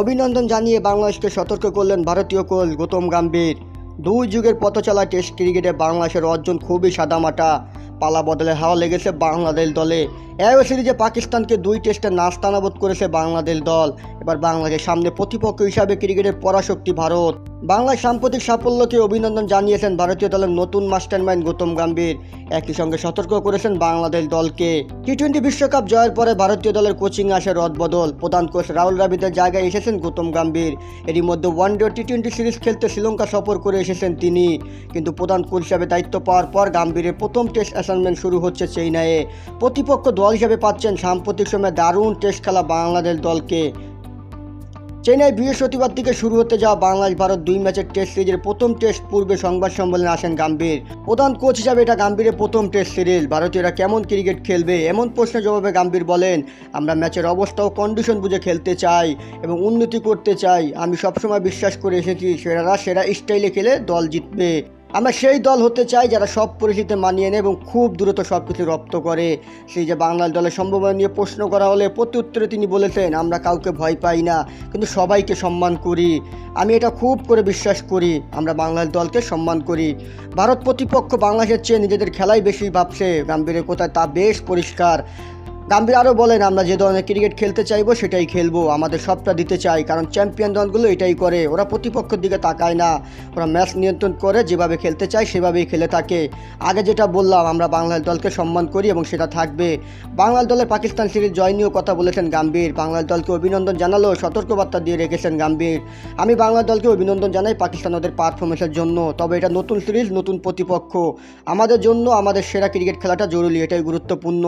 অভিনন্দন জানিয়ে বাংলাদেশকে সতর্ক করলেন ভারতীয় কোচ গৌতম গাম্ভীর। দুই যুগের পথচলা টেস্ট ক্রিকেটে বাংলাদেশের অর্জন খুবই সাদামাটা। পালা বদলে হাওয়া লেগেছে বাংলাদেশ দলে। এও সিরিজে পাকিস্তানকে দুই টেস্টে নাস্তানাবোধ করেছে বাংলাদেশ দল। এবার বাংলাদেশের সামনে প্রতিপক্ষ হিসাবে ক্রিকেটের পরাশক্তি ভারত। বাংলার সাম্প্রতিক সাফল্যকে অভিনন্দন জানিয়েছেন ভারতীয় দলের নতুন মাস্টারমাইন্ড গৌতম গম্ভীর। একই সঙ্গে সতর্ক করেছেন বাংলাদেশ দলকে। টি টোয়েন্টি বিশ্বকাপ জয়ের পরে ভারতীয় দলের কোচিং আসে রদবদল প্রধান কোচ রাহুল দ্রাবিড়ের জায়গায় এসেছেন গৌতম গম্ভীর। এরই মধ্যে one day T twenty series খেলতে শ্রীলঙ্কা সফর করে এসেছেন তিনি। কিন্তু প্রধান কোচ হিসাবে দায়িত্ব পাওয়ার পর গম্ভীরের প্রথম টেস্ট অ্যাসাইনমেন্ট শুরু হচ্ছে চেন্নাইয়ে। প্রতিপক্ষ দল হিসেবে পাচ্ছেন সাম্প্রতিক সময়ে দারুণ টেস্ট খেলা বাংলাদেশ দলকে। চেন্নাই বৃহস্পতিবার থেকে শুরু হতে যাওয়া বাংলাদেশ ভারত দুই ম্যাচের টেস্ট সিরিজের প্রথম টেস্ট পূর্বে সংবাদ সম্মেলনে আসেন গাম্ভীর। প্রধান কোচ হিসাবে এটা গাম্ভীরের প্রথম টেস্ট সিরিজ। ভারতীয়রা কেমন ক্রিকেট খেলবে? এমন প্রশ্নের জবাবে গাম্ভীর বলেন, আমরা ম্যাচের অবস্থা ও কন্ডিশন বুঝে খেলতে চাই এবং উন্নতি করতে চাই। আমি সবসময় বিশ্বাস করে এসেছি, সেরারা সেরা স্টাইলে খেলে দল জিতবে। আমরা সেই দল হতে চাই যারা সব পরিস্থিতিতে মানিয়ে নেয় এবং খুব দ্রুত সব কিছু রপ্ত করে। সেই যে বাংলাদেশ দলের সম্ভাবনা নিয়ে প্রশ্ন করা হলে প্রতি উত্তরে তিনি বলেছেন, আমরা কাউকে ভয় পাই না, কিন্তু সবাইকে সম্মান করি। আমি এটা খুব করে বিশ্বাস করি, আমরা বাংলাদেশ দলকে সম্মান করি। ভারত প্রতিপক্ষ বাংলাদেশের চেয়ে নিজেদের খেলাই বেশি ভাবছে। গাম্ভীরের কোথায় তা বেশ পরিষ্কার। গাম্ভীর আরও বলেন, আমরা যে ধরনের ক্রিকেট খেলতে চাইব সেটাই খেলব, আমাদের সবটা দিতে চাই, কারণ চ্যাম্পিয়ন দলগুলো এটাই করে। ওরা প্রতিপক্ষের দিকে তাকায় না, ওরা ম্যাচ নিয়ন্ত্রণ করে, যেভাবে খেলতে চায় সেভাবেই খেলে থাকে। আগে যেটা বললাম, আমরা বাংলাদেশ দলকে সম্মান করি এবং সেটা থাকবে। বাংলাদেশ দলের পাকিস্তান সিরিজ জয় নিয়েও কথা বলেছেন গাম্ভীর। বাংলাদেশ দলকে অভিনন্দন জানালেও সতর্কবার্তা দিয়ে রেখেছেন গাম্ভীর। আমি বাংলাদেশ দলকে অভিনন্দন জানাই পাকিস্তান ওদের পারফরমেন্সের জন্য, তবে এটা নতুন সিরিজ, নতুন প্রতিপক্ষ। আমাদের জন্য আমাদের সেরা ক্রিকেট খেলাটা জরুরি, এটাই গুরুত্বপূর্ণ।